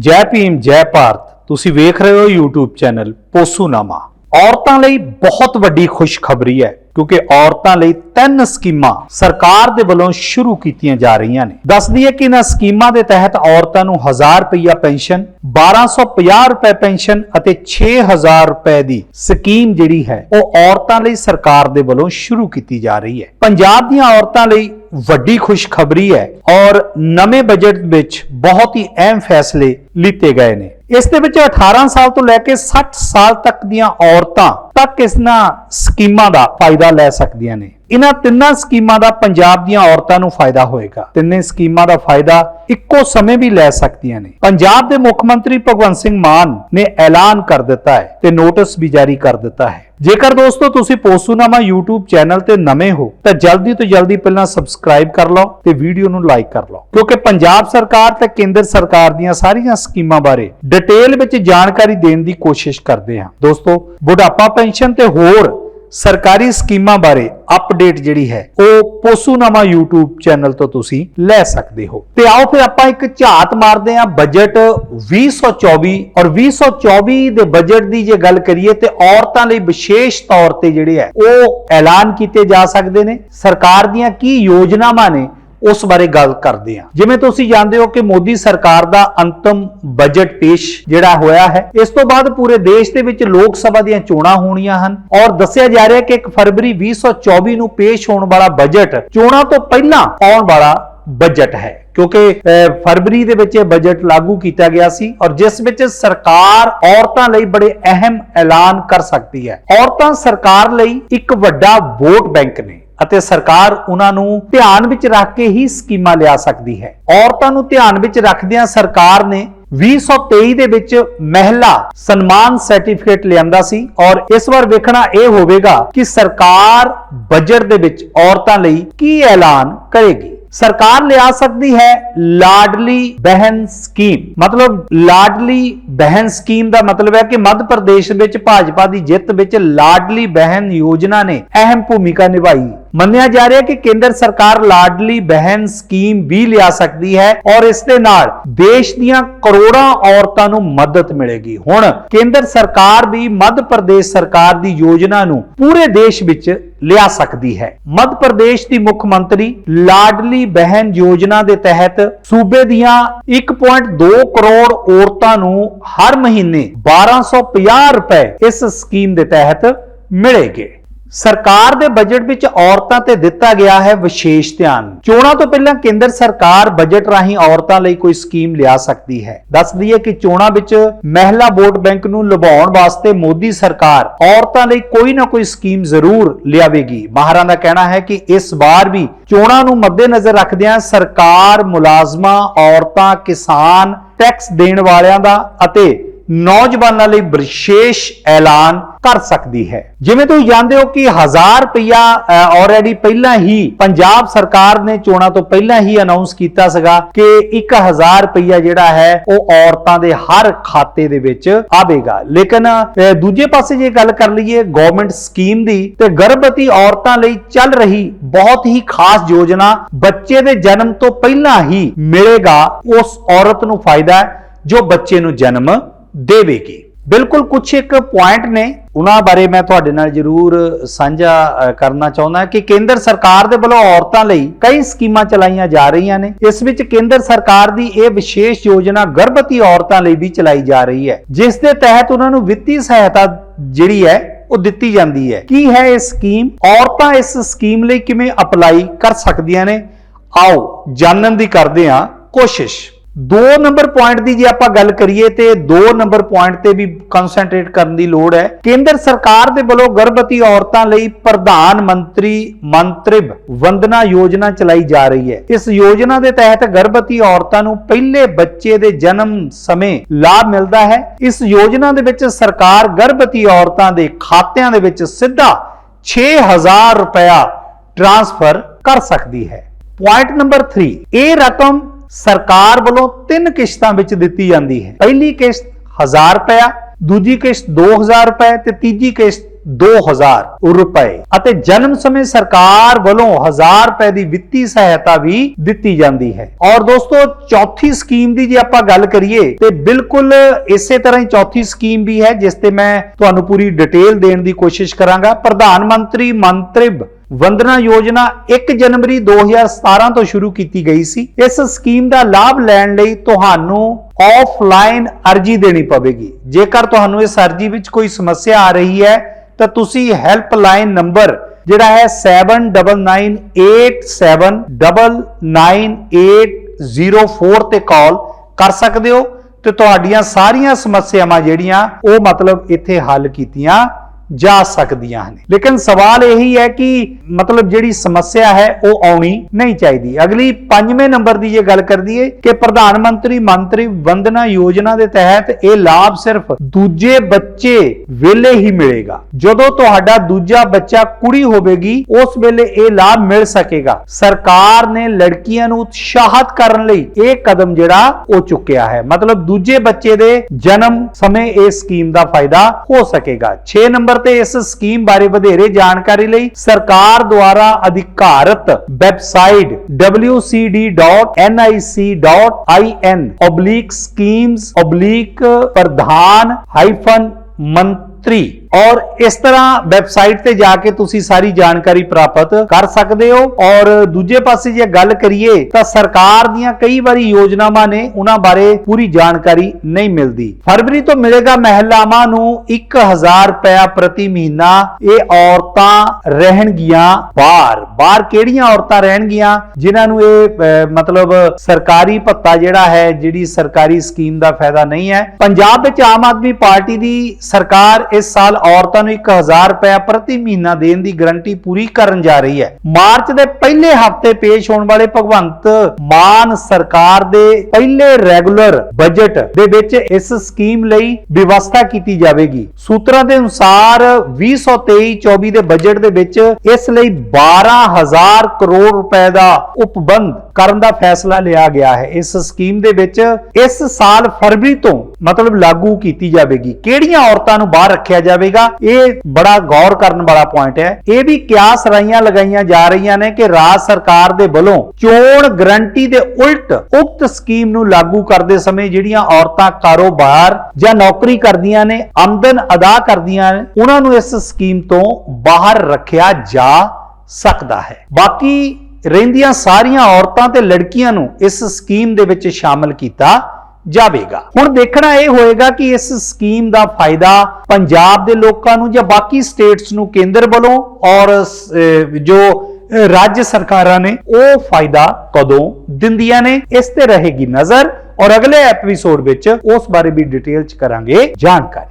ਜੈ ਭੀਮ, ਜੈ ਭਾਰਤ। ਤੁਸੀਂ ਵੇਖ ਰਹੇ ਹੋ YouTube ਚੈਨਲ ਪੋਸੂਨਾਮਾ। ਔਰਤਾਂ ਲਈ ਬਹੁਤ ਵੱਡੀ ਖੁਸ਼ਖਬਰੀ ਹੈ, ਕਿਉਂਕਿ ਔਰਤਾਂ ਲਈ ਤਿੰਨ ਸਕੀਮਾਂ ਸਰਕਾਰ ਦੇ ਵੱਲੋਂ ਸ਼ੁਰੂ ਕੀਤੀਆਂ ਜਾ ਰਹੀਆਂ ਨੇ। ਦੱਸਦੀ ਹੈ ਕਿ ਇਹਨਾਂ ਸਕੀਮਾਂ ਦੇ ਤਹਿਤ ਔਰਤਾਂ ਨੂੰ 1000 ਰੁਪਇਆ ਪੈਨਸ਼ਨ 1250 ਰੁਪਏ ਪੈਨਸ਼ਨ ਅਤੇ 6000 ਰੁਪਏ ਦੀ ਸਕੀਮ ਜਿਹੜੀ ਹੈ, ਉਹ ਔਰਤਾਂ ਲਈ ਸਰਕਾਰ ਦੇ ਵੱਲੋਂ ਸ਼ੁਰੂ ਕੀਤੀ ਜਾ ਰਹੀ ਹੈ। ਪੰਜਾਬ ਦੀਆਂ ਔਰਤਾਂ ਲਈ ਵੱਡੀ ਖੁਸ਼ਖਬਰੀ ਹੈ ਔਰ ਨਵੇਂ ਬਜਟ ਵਿੱਚ ਬਹੁਤ ਹੀ ਅਹਿਮ ਫੈਸਲੇ ਲਿੱਤੇ ਗਏ ਨੇ। ਇਸ ਦੇ ਵਿੱਚ 18 ਸਾਲ ਤੋਂ ਲੈ ਕੇ 60 ਸਾਲ ਤੱਕ ਦੀਆਂ ਔਰਤਾਂ ਤੱਕ ਇਸ ਸਕੀਮਾਂ ਦਾ ਫਾਇਦਾ ਲੈ ਸਕਦੀਆਂ ਨੇ। ਇਹਨਾਂ ਤਿੰਨਾਂ ਸਕੀਮਾਂ ਦਾ ਪੰਜਾਬ ਦੀਆਂ ਔਰਤਾਂ ਨੂੰ ਫਾਇਦਾ ਹੋਏਗਾ। ਤਿੰਨੇ ਸਕੀਮਾਂ ਦਾ ਫਾਇਦਾ ਇੱਕੋ ਸਮੇਂ ਵੀ ਲੈ ਸਕਦੀਆਂ ਨੇ। ਪੰਜਾਬ ਦੇ ਮੁੱਖ ਮੰਤਰੀ ਭਗਵੰਤ ਸਿੰਘ ਮਾਨ ਨੇ ਐਲਾਨ ਕਰ ਦਿੱਤਾ ਹੈ ਤੇ ਨੋਟਿਸ ਵੀ ਜਾਰੀ ਕਰ ਦਿੱਤਾ ਹੈ। ਜੇਕਰ ਦੋਸਤੋ ਤੁਸੀਂ ਪੋਸੂਨਾਮਾ YouTube ਚੈਨਲ ਤੇ ਨਵੇਂ ਹੋ, ਤਾਂ ਜਲਦੀ ਤੋਂ ਜਲਦੀ ਪਹਿਲਾਂ ਸਬਸਕ੍ਰਾਈਬ ਕਰ ਲਓ ਤੇ ਵੀਡੀਓ ਨੂੰ ਲਾਈਕ ਕਰ ਲਓ। ਕਿਉਂਕਿ ਪੰਜਾਬ ਸਰਕਾਰ ਤੇ ਕੇਂਦਰ ਸਰਕਾਰ ਦੀਆਂ ਸਾਰੀਆਂ ਸਕੀਮਾਂ ਬਾਰੇ ਡਿਟੇਲ ਵਿੱਚ ਜਾਣਕਾਰੀ ਦੇਣ ਦੀ ਕੋਸ਼ਿਸ਼ ਕਰਦੇ ਹਾਂ। ਦੋਸਤੋ, ਬੁਢਾਪਾ ਪੈਨਸ਼ਨ ਤੇ ਹੋਰ ਸਰਕਾਰੀ ਸਕੀਮਾਂ ਬਾਰੇ ਅਪਡੇਟ ਜਿਹੜੀ ਹੈ, ਉਹ ਪੋਸੂਨਾਮਾ YouTube ਚੈਨਲ ਤੋਂ ਤੁਸੀਂ ਲੈ ਸਕਦੇ ਹੋ। ਤੇ ਆਓ ਫਿਰ ਆਪਾਂ ਇੱਕ ਝਾਤ ਮਾਰਦੇ ਹਾਂ ਬਜਟ 2024 ਔਰ 2024 ਦੇ ਬਜਟ ਦੀ ਜੇ ਗੱਲ ਕਰੀਏ ਤੇ ਔਰਤਾਂ ਲਈ ਵਿਸ਼ੇਸ਼ ਤੌਰ ਤੇ ਜਿਹੜੇ ਹੈ, ਉਹ ਐਲਾਨ ਕੀਤੇ ਜਾ ਸਕਦੇ ਨੇ। ਸਰਕਾਰ ਦੀਆਂ ਕੀ ਯੋਜਨਾਵਾਂ ਨੇ ਉਸ ਬਾਰੇ ਗੱਲ ਕਰਦੇ ਹਾਂ। ਜਿਵੇਂ ਤੁਸੀਂ ਜਾਣਦੇ ਹੋ ਕਿ ਮੋਦੀ ਸਰਕਾਰ ਦਾ ਅੰਤਮ ਬਜਟ ਪੇਸ਼ ਜਿਹੜਾ ਹੋਇਆ ਹੈ, ਇਸ ਤੋਂ ਬਾਅਦ ਪੂਰੇ ਦੇਸ਼ ਦੇ ਵਿੱਚ ਲੋਕ ਸਭਾ ਦੀਆਂ ਚੋਣਾਂ ਹੋਣੀਆਂ ਹਨ ਔਰ ਦੱਸਿਆ ਜਾ ਰਿਹਾ ਕਿ 1 ਫਰਵਰੀ 2024 ਨੂੰ ਪੇਸ਼ ਹੋਣ ਵਾਲਾ ਬਜਟ ਚੋਣਾਂ ਤੋਂ ਪਹਿਲਾਂ ਆਉਣ ਵਾਲਾ ਬਜਟ ਹੈ। ਕਿਉਂਕਿ ਫਰਵਰੀ ਦੇ ਵਿੱਚ ਇਹ ਬਜਟ ਲਾਗੂ ਕੀਤਾ ਗਿਆ ਸੀ ਔਰ ਜਿਸ ਵਿੱਚ ਸਰਕਾਰ ਔਰਤਾਂ ਲਈ ਬੜੇ ਅਹਿਮ ਐਲਾਨ ਕਰ ਸਕਦੀ ਹੈ। ਔਰਤਾਂ ਸਰਕਾਰ ਲਈ ਇੱਕ ਵੱਡਾ ਵੋਟ ਬੈਂਕ ਨੇ। ਅਤੇ ਸਰਕਾਰ ਉਹਨਾਂ ਨੂੰ ਧਿਆਨ ਵਿੱਚ ਰੱਖ ਕੇ ਹੀ ਸਕੀਮਾਂ ਲਿਆ ਸਕਦੀ ਹੈ। ਔਰਤਾਂ ਨੂੰ ਧਿਆਨ ਵਿੱਚ ਰੱਖਦਿਆਂ ਸਰਕਾਰ ਨੇ 2023 ਦੇ ਵਿੱਚ ਮਹਿਲਾ ਸਨਮਾਨ ਸਰਟੀਫਿਕੇਟ ਲਿਆਂਦਾ ਸੀ ਔਰ ਇਸ ਵਾਰ ਵੇਖਣਾ ਇਹ ਹੋਵੇਗਾ ਕਿ ਸਰਕਾਰ ਬਜਟ ਦੇ ਵਿੱਚ ਔਰਤਾਂ ਲਈ ਕੀ ਐਲਾਨ ਕਰੇਗੀ। ਸਰਕਾਰ ਲਿਆ ਸਕਦੀ ਹੈ ਲਾਡਲੀ ਬਹਿਨ ਸਕੀਮ। ਮਤਲਬ ਲਾਡਲੀ ਬਹਿਨ ਸਕੀਮ ਦਾ ਮਤਲਬ ਹੈ ਕਿ ਮੱਧ ਪ੍ਰਦੇਸ਼ ਵਿੱਚ ਭਾਜਪਾ ਦੀ ਜਿੱਤ ਵਿੱਚ ਲਾਡਲੀ ਬਹਿਨ ਯੋਜਨਾ ਨੇ ਅਹਿਮ ਭੂਮਿਕਾ ਨਿਭਾਈ। ਮੰਨਿਆ ਜਾ ਰਿਹਾ ਕਿ ਕੇਂਦਰ ਸਰਕਾਰ ਲਾਡਲੀ ਬਹਿਨ ਸਕੀਮ ਵੀ ਲਿਆ ਸਕਦੀ ਹੈ ਔਰ ਇਸ ਦੇ ਨਾਲ ਦੇਸ਼ ਦੀਆਂ ਕਰੋੜਾਂ ਔਰਤਾਂ ਨੂੰ ਮਦਦ ਮਿਲੇਗੀ। ਹੁਣ ਕੇਂਦਰ ਸਰਕਾਰ ਵੀ ਮੱਧ ਪ੍ਰਦੇਸ਼ ਸਰਕਾਰ ਦੀ ਯੋਜਨਾ ਨੂੰ ਪੂਰੇ ਦੇਸ਼ ਵਿੱਚ ਲਿਆ ਸਕਦੀ ਹੈ। ਮੱਧ ਪ੍ਰਦੇਸ਼ ਦੀ ਮੁੱਖ ਮੰਤਰੀ ਲਾਡਲੀ ਬਹਿਨ ਯੋਜਨਾ ਦੇ ਤਹਿਤ ਸੂਬੇ ਦੀਆਂ 1.2 ਕਰੋੜ ਔਰਤਾਂ ਨੂੰ ਹਰ ਮਹੀਨੇ 1250 ਰੁਪਏ ਇਸ ਸਕੀਮ ਦੇ ਤਹਿਤ ਮਿਲੇਗੇ। ਸਰਕਾਰ ਦੇ ਬਜਟ ਵਿੱਚ ਔਰਤਾਂ ਤੇ ਦਿੱਤਾ ਗਿਆ ਹੈ ਵਿਸ਼ੇਸ਼ ਧਿਆਨ। ਚੋਣਾਂ ਤੋਂ ਪਹਿਲਾਂ ਕੇਂਦਰ ਸਰਕਾਰ ਬਜਟ ਰਾਹੀਂ ਔਰਤਾਂ ਲਈ ਕੋਈ ਸਕੀਮ ਲਿਆ ਸਕਦੀ ਹੈ। ਦੱਸਦੀ ਹੈ ਕਿ ਚੋਣਾਂ ਵਿੱਚ ਮਹਿਲਾ ਵੋਟ ਬੈਂਕ ਨੂੰ ਲੁਭਾਉਣ ਵਾਸਤੇ ਮੋਦੀ ਸਰਕਾਰ ਔਰਤਾਂ ਲਈ ਕੋਈ ਨਾ ਕੋਈ ਸਕੀਮ ਜ਼ਰੂਰ ਲਿਆਵੇਗੀ। ਮਾਹਰਾਂ ਦਾ ਕਹਿਣਾ ਹੈ ਕਿ ਇਸ ਵਾਰ ਵੀ ਚੋਣਾਂ ਨੂੰ ਮੱਦੇਨਜ਼ਰ ਰੱਖਦਿਆਂ ਸਰਕਾਰ ਮੁਲਾਜ਼ਮਾਂ, ਔਰਤਾਂ, ਕਿਸਾਨ ਟੈਕਸ ਦੇਣ ਵਾਲਿਆਂ ਦਾ ਅਤੇ ਨੌਜਵਾਨਾਂ ਲਈ ਵਿਸ਼ੇਸ਼ ਐਲਾਨ ਕਰ ਸਕਦੀ ਹੈ। ਜਿਵੇਂ ਤੁਸੀਂ ਜਾਣਦੇ ਹੋ ਕਿ 1000 ਰੁਪਇਆ ਆਲਰੇਡੀ ਪਹਿਲਾਂ ਹੀ ਪੰਜਾਬ ਸਰਕਾਰ ਨੇ ਚੋਣਾਂ ਤੋਂ ਪਹਿਲਾਂ ਹੀ ਅਨਾਉਂਸ ਕੀਤਾ ਸੀਗਾ ਕਿ 1000 ਰੁਪਇਆ ਜਿਹੜਾ ਹੈ, ਉਹ ਔਰਤਾਂ ਦੇ ਹਰ ਖਾਤੇ ਦੇ ਵਿੱਚ ਆਵੇਗਾ। ਲੇਕਿਨ ਦੂਜੇ ਪਾਸੇ ਜੇ ਗੱਲ ਕਰ ਲਈਏ ਗਵਰਨਮੈਂਟ ਸਕੀਮ ਦੀ, ਤੇ ਗਰਭਵਤੀ ਔਰਤਾਂ ਲਈ ਚੱਲ ਰਹੀ ਬਹੁਤ ਹੀ ਖਾਸ ਯੋਜਨਾ ਬੱਚੇ ਦੇ ਜਨਮ ਤੋਂ ਪਹਿਲਾਂ ਹੀ ਮਿਲੇਗਾ, ਉਸ ਔਰਤ ਨੂੰ ਫਾਇਦਾ ਹੈ ਜੋ ਬੱਚੇ ਨੂੰ ਜਨਮ ਦੇਵੇਗੀ। ਬਿਲਕੁਲ ਕੁਝ ਇੱਕ ਪੁਆਇੰਟ ਨੇ, ਉਹਨਾਂ ਬਾਰੇ ਮੈਂ ਤੁਹਾਡੇ ਨਾਲ ਜਰੂਰ ਸਾਂਝਾ ਕਰਨਾ ਚਾਹੁੰਦਾ ਕਿ ਕੇਂਦਰ ਸਰਕਾਰ ਦੇ ਵੱਲੋਂ ਔਰਤਾਂ ਲਈ ਕਈ ਸਕੀਮਾਂ ਚਲਾਈਆਂ ਜਾ ਰਹੀਆਂ ਨੇ। ਇਸ ਵਿੱਚ ਕੇਂਦਰ ਸਰਕਾਰ ਦੀ ਇਹ ਵਿਸ਼ੇਸ਼ ਯੋਜਨਾ ਗਰਭਵਤੀ ਔਰਤਾਂ ਲਈ ਵੀ ਚਲਾਈ ਜਾ ਰਹੀ ਹੈ। ਜਿਸ ਦੇ ਤਹਿਤ ਉਹਨਾਂ ਨੂੰ ਵਿੱਤੀ ਸਹਾਇਤਾ ਜਿਹੜੀ ਹੈ, ਉਹ ਦਿੱਤੀ ਜਾਂਦੀ ਹੈ। ਕੀ ਹੈ ਇਹ ਸਕੀਮ? ਔਰਤਾਂ ਇਸ ਸਕੀਮ ਲਈ ਕਿਵੇਂ ਅਪਲਾਈ ਕਰ ਸਕਦੀਆਂ ਨੇ? ਆਓ ਜਾਣਨ ਦੀ ਕਰਦੇ ਹਾਂ ਕੋਸ਼ਿਸ਼। ਦੋ ਨੰਬਰ ਪੁਆਇੰਟ ਦੀ ਜੇ ਆਪਾਂ ਗੱਲ ਕਰੀਏ ਤੇ ਦੋ ਨੰਬਰ ਪੁਆਇੰਟ ਤੇ ਵੀ ਕਨਸੈਂਟਰੇਟ ਕਰਨ ਦੀ ਲੋੜ ਹੈ। ਕੇਂਦਰ ਸਰਕਾਰ ਦੇ ਵੱਲੋਂ ਗਰਭਵਤੀ ਔਰਤਾਂ ਲਈ ਪ੍ਰਧਾਨ ਮੰਤਰੀ ਮੰਤਰਿਬ ਵੰਦਨਾ ਯੋਜਨਾ ਚਲਾਈ ਜਾ ਰਹੀ ਹੈ। ਇਸ ਯੋਜਨਾ ਦੇ ਤਹਿਤ ਗਰਭਵਤੀ ਔਰਤਾਂ ਨੂੰ ਪਹਿਲੇ ਬੱਚੇ ਦੇ ਜਨਮ ਸਮੇਂ ਲਾਭ ਮਿਲਦਾ ਹੈ। ਇਸ ਯੋਜਨਾ ਦੇ ਵਿੱਚ ਸਰਕਾਰ ਗਰਭਵਤੀ ਔਰਤਾਂ ਦੇ ਖਾਤਿਆਂ ਦੇ ਵਿੱਚ ਸਿੱਧਾ 6000 ਰੁਪਇਆ ਟ੍ਰਾਂਸਫਰ ਕਰ ਸਕਦੀ ਹੈ। ਪੁਆਇੰਟ ਨੰਬਰ 3 ਇਹ ਰਕਮ ਸਰਕਾਰ ਵੱਲੋਂ ਤਿੰਨ ਕਿਸ਼ਤਾਂ ਵਿੱਚ ਦਿੱਤੀ ਜਾਂਦੀ ਹੈ। ਪਹਿਲੀ ਕਿਸ਼ਤ 1000 ਰੁਪਇਆ, ਦੂਜੀ ਕਿਸ਼ਤ 2000 ਰੁਪਏ ਤੇ ਤੀਜੀ ਕਿਸ਼ਤ 2000 ਰੁਪਏ। ਅਤੇ ਜਨਮ ਸਮੇਂ ਸਰਕਾਰ ਵੱਲੋਂ 1000 ਰੁਪਏ ਦੀ ਵਿੱਤੀ ਸਹਾਇਤਾ ਵੀ ਦਿੱਤੀ ਜਾਂਦੀ ਹੈ। ਔਰ ਦੋਸਤੋ, ਚੌਥੀ ਸਕੀਮ ਦੀ ਜੇ ਆਪਾਂ ਗੱਲ ਕਰੀਏ, ਤੇ ਬਿਲਕੁਲ ਇਸੇ ਤਰ੍ਹਾਂ ਹੀ ਚੌਥੀ ਸਕੀਮ ਵੀ ਹੈ, ਜਿਸ ਤੇ ਮੈਂ ਤੁਹਾਨੂੰ ਪੂਰੀ ਡਿਟੇਲ ਦੇਣ ਦੀ ਕੋਸ਼ਿਸ਼ ਕਰਾਂਗਾ। ਪ੍ਰਧਾਨ ਮੰਤਰੀ ਮੰਤਰਿਬ ਵੰਦਨਾ ਯੋਜਨਾ 1 ਜਨਵਰੀ 2017 ਤੋਂ ਸ਼ੁਰੂ ਕੀਤੀ ਗਈ ਸੀ। ਇਸ ਸਕੀਮ ਦਾ ਲਾਭ ਲੈਣ ਲਈ ਤੁਹਾਨੂੰ ਆਫਲਾਈਨ ਅਰਜੀ ਦੇਣੀ ਪਵੇਗੀ। ਜੇਕਰ ਤੁਹਾਨੂੰ ਇਸ ਅਰਜੀ ਵਿੱਚ ਕੋਈ ਸਮੱਸਿਆ ਆ ਰਹੀ ਹੈ, ਤਾਂ ਤੁਸੀਂ ਹੈਲਪਲਾਈਨ ਨੰਬਰ ਜਿਹੜਾ ਹੈ 7997998804 ਤੇ ਕਾਲ ਕਰ ਸਕਦੇ ਹੋ ਤੇ ਤੁਹਾਡੀਆਂ ਸਾਰੀਆਂ ਸਮੱਸਿਆਵਾਂ ਜਿਹੜੀਆਂ ਉਹ ਮਤਲਬ ਇੱਥੇ ਹੱਲ ਕੀਤੀਆਂ ਜਾ ਸਕਦੀਆਂ ਹਨ ਲੇਕਿਨ ਸਵਾਲ ਇਹੀ ਹੈ ਕਿ ਮਤਲਬ ਜਿਹੜੀ ਸਮੱਸਿਆ ਹੈ, ਉਹ ਆਉਣੀ ਨਹੀਂ ਚਾਹੀਦੀ। ਅਗਲੀ ਪੰਜਵੇਂ ਨੰਬਰ ਦੀ ਜੇ ਗੱਲ ਕਰਦੀਏ ਕਿ ਪ੍ਰਧਾਨ ਮੰਤਰੀ ਮੰਤਰੀ ਵੰਦਨਾ ਯੋਜਨਾ ਦੇ ਤਹਿਤ ਇਹ ਲਾਭ ਸਿਰਫ ਦੂਜੇ ਬੱਚੇ ਵੇਲੇ ਹੀ ਮਿਲੇਗਾ। ਜਦੋਂ ਤੁਹਾਡਾ ਦੂਜਾ ਬੱਚਾ ਕੁੜੀ ਹੋਵੇਗੀ, ਉਸ ਵੇਲੇ ਇਹ ਲਾਭ ਮਿਲ ਸਕੇਗਾ। ਸਰਕਾਰ ਨੇ ਲੜਕੀਆਂ ਨੂੰ ਉਤਸ਼ਾਹਤ ਕਰਨ ਲਈ ਇਹ ਕਦਮ ਜਿਹੜਾ, ਉਹ ਚੁੱਕਿਆ ਹੈ। ਮਤਲਬ ਦੂਜੇ ਬੱਚੇ ਦੇ ਜਨਮ ਸਮੇਂ ਇਹ ਸਕੀਮ ਦਾ ਫਾਇਦਾ ਹੋ ਸਕੇਗਾ। 6 ਨੰਬਰ ਤੇ ਇਸ ਸਕੀਮ ਬਾਰੇ ਵਧੇਰੇ ਜਾਣਕਾਰੀ ਲਈ ਸਰਕਾਰ ਦੁਆਰਾ ਅਧਿਕਾਰਤ ਵੈਬਸਾਈਟ wcd.nic.in/schemes/ ਪ੍ਰਧਾਨ ਹਾਈਫਨ ਮੰਤਰੀ ਔਰ ਇਸ ਤਰ੍ਹਾਂ ਵੈਬਸਾਈਟ ਤੇ ਜਾ ਕੇ ਤੁਸੀਂ ਸਾਰੀ ਜਾਣਕਾਰੀ ਪ੍ਰਾਪਤ ਕਰ ਸਕਦੇ ਹੋ। ਔਰ ਦੂਜੇ ਪਾਸੇ ਜੇ ਗੱਲ ਕਰੀਏ ਤਾਂ ਸਰਕਾਰ ਦੀਆਂ ਕਈ ਵਾਰੀ ਯੋਜਨਾਵਾਂ ਨੇ ਉਹਨਾਂ ਬਾਰੇ ਪੂਰੀ ਜਾਣਕਾਰੀ ਨਹੀਂ ਮਿਲਦੀ। ਫਰਵਰੀ ਤੋਂ ਮਿਲੇਗਾ ਮਹਿਲਾਵਾਂ ਨੂੰ 1000 ਰੁਪਇਆ ਪ੍ਰਤੀ ਮਹੀਨਾ। ਇਹ ਔਰਤਾਂ ਰਹਿਣਗੀਆਂ ਬਾਹਰ। ਬਾਹਰ ਕਿਹੜੀਆਂ ਔਰਤਾਂ ਰਹਿਣਗੀਆਂ? ਜਿਨ੍ਹਾਂ ਨੂੰ ਇਹ ਮਤਲਬ ਸਰਕਾਰੀ ਭੱਤਾ ਜਿਹੜਾ ਹੈ, ਜਿਹੜੀ ਸਰਕਾਰੀ ਸਕੀਮ ਦਾ ਫਾਇਦਾ ਨਹੀਂ ਹੈ। ਪੰਜਾਬ ਵਿੱਚ ਆਮ ਆਦਮੀ ਪਾਰਟੀ ਦੀ ਸਰਕਾਰ ਇਸ ਸਾਲ ਔਰਤਾਂ ਨੂੰ 1000 ਰੁਪਏ ਪ੍ਰਤੀ ਮਹੀਨਾ ਦੇਣ ਦੀ ਗਰੰਟੀ ਪੂਰੀ ਕਰਨ ਜਾ ਰਹੀ ਹੈ। ਮਾਰਚ ਦੇ ਪਹਿਲੇ ਹਫ਼ਤੇ ਪੇਸ਼ ਹੋਣ ਵਾਲੇ ਭਗਵੰਤ ਮਾਨ ਸਰਕਾਰ ਦੇ ਪਹਿਲੇ ਰੈਗੂਲਰ ਬਜਟ ਦੇ ਵਿੱਚ ਇਸ ਸਕੀਮ ਲਈ ਵਿਵਸਥਾ ਕੀਤੀ ਜਾਵੇਗੀ। ਸੂਤਰਾਂ ਦੇ ਅਨੁਸਾਰ 2023-24 ਦੇ ਬਜਟ ਦੇ ਵਿੱਚ ਇਸ ਲਈ 12000 ਕਰੋੜ ਰੁਪਏ ਦਾ ਉਪਬੰਧ ਕਰਨ ਦਾ ਫੈਸਲਾ ਲਿਆ ਗਿਆ ਹੈ। ਇਸ ਸਕੀਮ ਦੇ ਵਿੱਚ ਇਸ ਸਾਲ ਫਰਵਰੀ ਤੋਂ ਮਤਲਬ ਲਾਗੂ ਕੀਤੀ ਜਾਵੇਗੀ। ਕਿਹੜੀਆਂ ਔਰਤਾਂ ਨੂੰ ਬਾਹਰ ਰੱਖਿਆ ਜਾਵੇਗਾ? ਇਹ ਬੜਾ ਗੌਰ ਕਰਨ ਵਾਲਾ ਪੁਆਇੰਟ ਹੈ। ਇਹ ਵੀ ਕਿਆਸ ਰਾਈਆਂ ਲਗਾਈਆਂ ਜਾ ਰਹੀਆਂ ਨੇ ਕਿ ਰਾਜ ਸਰਕਾਰ ਦੇ ਵੱਲੋਂ ਚੋਣ ਗਰੰਟੀ ਦੇ ਉਲਟ ਉਕਤ ਸਕੀਮ ਨੂੰ ਲਾਗੂ ਕਰਦੇ ਸਮੇਂ ਜਿਹੜੀਆਂ ਔਰਤਾਂ ਕਾਰੋਬਾਰ ਜਾਂ ਨੌਕਰੀ ਕਰਦੀਆਂ ਨੇ, ਆਮਦਨ ਅਦਾ ਕਰਦੀਆਂ ਨੇ, ਉਹਨਾਂ ਨੂੰ ਇਸ ਸਕੀਮ ਤੋਂ ਬਾਹਰ ਰੱਖਿਆ ਜਾ ਸਕਦਾ ਹੈ। ਬਾਕੀ ਰਹਿੰਦੀਆਂ ਸਾਰੀਆਂ ਔਰਤਾਂ ਤੇ ਲੜਕੀਆਂ ਨੂੰ ਇਸ ਸਕੀਮ ਦੇ ਵਿੱਚ ਸ਼ਾਮਲ ਕੀਤਾ ਜਾਵੇਗਾ। ਹੁਣ ਦੇਖਣਾ ਇਹ ਹੋਏਗਾ ਕਿ ਇਸ ਸਕੀਮ ਦਾ ਫਾਇਦਾ ਪੰਜਾਬ ਦੇ ਲੋਕਾਂ ਨੂੰ ਜਾਂ ਬਾਕੀ ਸਟੇਟਸ ਨੂੰ ਕੇਂਦਰ ਵੱਲੋਂ ਔਰ ਜੋ ਰਾਜ ਸਰਕਾਰਾਂ ਨੇ, ਉਹ ਫਾਇਦਾ ਕਦੋਂ ਦਿੰਦੀਆਂ ਨੇ, ਇਸ ਤੇ ਰਹੇਗੀ ਨਜ਼ਰ ਔਰ ਅਗਲੇ ਐਪੀਸੋਡ ਵਿੱਚ ਉਸ ਬਾਰੇ ਵੀ ਡਿਟੇਲ ਚ ਕਰਾਂਗੇ ਜਾਣਕਾਰੀ।